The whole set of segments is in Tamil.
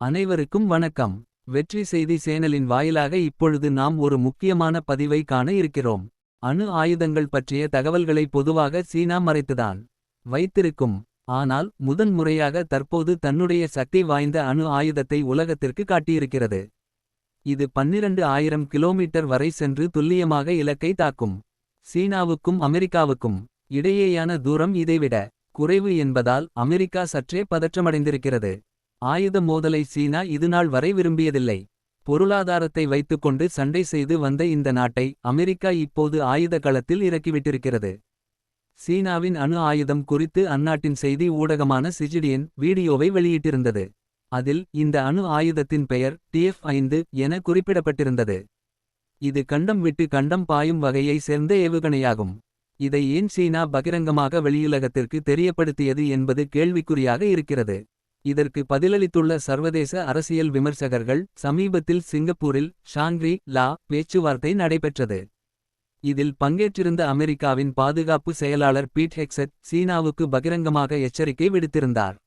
அனைவருக்கும் வணக்கம். வெற்றி செய்தி சேனலின் வாயிலாக இப்பொழுது நாம் ஒரு முக்கியமான பதிவை காண இருக்கிறோம். அணு ஆயுதங்கள் பற்றிய தகவல்களை பொதுவாக சீனா மறைத்துதான் வைத்திருக்கும். ஆனால் முதன் முறையாக தற்போது தன்னுடைய சக்தி வாய்ந்த அணு ஆயுதத்தை உலகத்திற்கு காட்டியிருக்கிறது. இது பன்னிரண்டு ஆயிரம் கிலோமீட்டர் வரை சென்று துல்லியமாக இலக்கை தாக்கும். சீனாவுக்கும் அமெரிக்காவுக்கும் இடையேயான தூரம் இதைவிட குறைவு என்பதால் அமெரிக்கா சற்றே பதற்றமடைந்திருக்கிறது. ஆயுத மோதலை சீனா இதுநாள் வரை விரும்பியதில்லை. பொருளாதாரத்தை வைத்துக்கொண்டு சண்டை செய்து வந்த இந்த நாட்டை அமெரிக்கா இப்போது ஆயுத களத்தில் இறக்கிவிட்டிருக்கிறது. சீனாவின் அணு ஆயுதம் குறித்து அந்நாட்டின் செய்தி ஊடகமான சிஜிடியன் வீடியோவை வெளியிட்டிருந்தது. அதில் இந்த அணு ஆயுதத்தின் பெயர் டிஎஃப் ஐந்து என குறிப்பிடப்பட்டிருந்தது. இது கண்டம் விட்டு கண்டம் பாயும் வகையை சேர்ந்த ஏவுகணையாகும். இதை ஏன் சீனா பகிரங்கமாக வெளியுலகத்திற்கு தெரியப்படுத்தியது என்பது கேள்விக்குறியாக இருக்கிறது. இதற்கு பதிலளித்துள்ள சர்வதேச அரசியல் விமர்சகர்கள் சமீபத்தில் சிங்கப்பூரில் ஷாங்ரி லா பேச்சுவார்த்தை நடைபெற்றது. இதில் பங்கேற்றிருந்த அமெரிக்காவின் பாதுகாப்பு செயலாளர் பீட் ஹெக்சட் சீனாவுக்கு பகிரங்கமாக எச்சரிக்கை விடுத்திருந்தார்.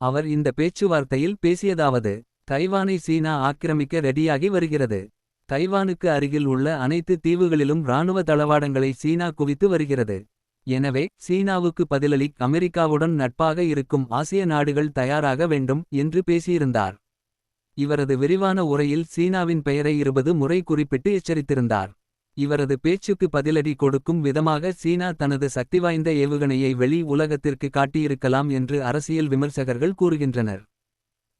அவர் இந்த பேச்சுவார்த்தையில் பேசியதாவது தைவானை சீனா ஆக்கிரமிக்க ரெடியாகி வருகிறது. தைவானுக்கு அருகில் உள்ள அனைத்து தீவுகளிலும் இராணுவ தளவாடங்களை சீனா குவித்து வருகிறது. எனவே சீனாவுக்கு பதிலளி அமெரிக்காவுடன் நட்பாக இருக்கும் ஆசிய நாடுகள் தயாராக வேண்டும் என்று பேசியிருந்தார். இவரது விரிவான உரையில் சீனாவின் பெயரை இருபது முறை குறிப்பிட்டு எச்சரித்திருந்தார். இவரது பேச்சுக்கு பதிலடி கொடுக்கும் விதமாக சீனா தனது சக்திவாய்ந்த ஏவுகணையை வெளி உலகத்திற்கு காட்டியிருக்கலாம் என்று அரசியல் விமர்சகர்கள் கூறுகின்றனர்.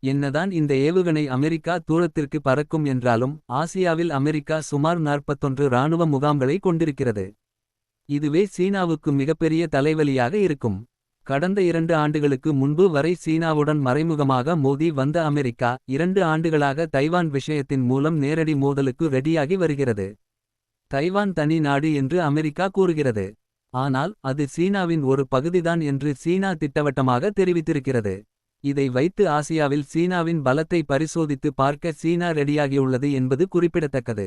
என்னதான் இந்த ஏவுகணை அமெரிக்கா தூரத்திற்கு பறக்கும் என்றாலும் ஆசியாவில் அமெரிக்கா சுமார் நாற்பத்தொன்று இராணுவ முகாம்களை கொண்டிருக்கிறது. இதுவே சீனாவுக்கு மிகப்பெரிய தலைவலியாக இருக்கும். கடந்த இரண்டு ஆண்டுகளுக்கு முன்பு வரை சீனாவுடன் மறைமுகமாக மோதி வந்த அமெரிக்கா இரண்டு ஆண்டுகளாக தைவான் விஷயத்தின் மூலம் நேரடி மோதலுக்கு ரெடியாகி வருகிறது. தைவான் தனி நாடு என்று அமெரிக்கா கூறுகிறது. ஆனால் அது சீனாவின் ஒரு பகுதிதான் என்று சீனா திட்டவட்டமாக தெரிவித்திருக்கிறது. இதை வைத்து ஆசியாவில் சீனாவின் பலத்தை பரிசோதித்து பார்க்க சீனா ரெடியாகியுள்ளது என்பது குறிப்பிடத்தக்கது.